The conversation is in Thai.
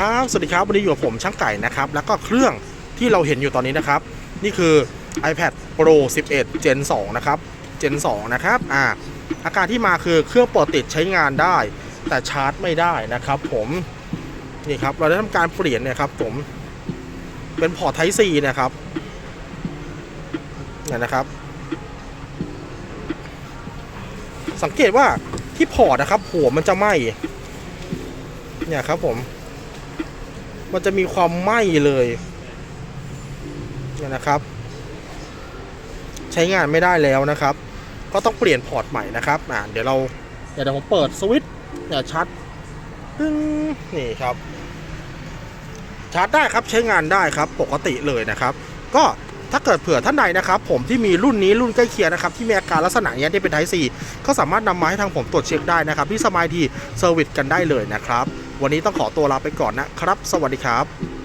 ครับ สวัสดีครับ วันนี้อยู่กับผมช่างไก่นะครับ แล้วก็เครื่องที่เราเห็นอยู่ตอนนี้นะครับ นี่คือ iPad Pro 11 Gen 2 นะครับ Gen 2 นะครับ อ่า อาการที่มาคือเครื่องปกติดใช้งานได้ แต่ชาร์จไม่ได้นะครับ ผม นี่ครับ เราได้ทำการเปลี่ยนเนี่ยครับ ผม เป็นพอร์ต Type C นะครับเนี่ยนะครับ สังเกตว่าที่พอร์ตนะครับ หัวมันจะไหมเนี่ยครับผม มันจะมีความไหม้เลยเนี่ยนะครับ ใช้งานไม่ได้แล้วนะครับ ก็ต้องเปลี่ยนพอร์ตใหม่นะครับอ่าเดี๋ยวเราเดี๋ยวผมเปิดสวิตช์เนี่ยชัดตึ้งนี่ครับ ชาร์จได้ครับใช้งานได้ครับปกติเลยนะครับ ก็ ถ้าเกิดเผื่อท่านใดนะครับผมที่มีรุ่นนี้รุ่นใกล้เคียงนะครับที่มีอาการลักษณะนี้ที่เป็นไทซีก็สามารถนำมาให้ทางผมตรวจเช็คได้นะครับที่สมายทีเซอร์วิสกันได้เลยนะครับ วันนี้ต้องขอตัวลาไปก่อนนะครับ สวัสดีครับ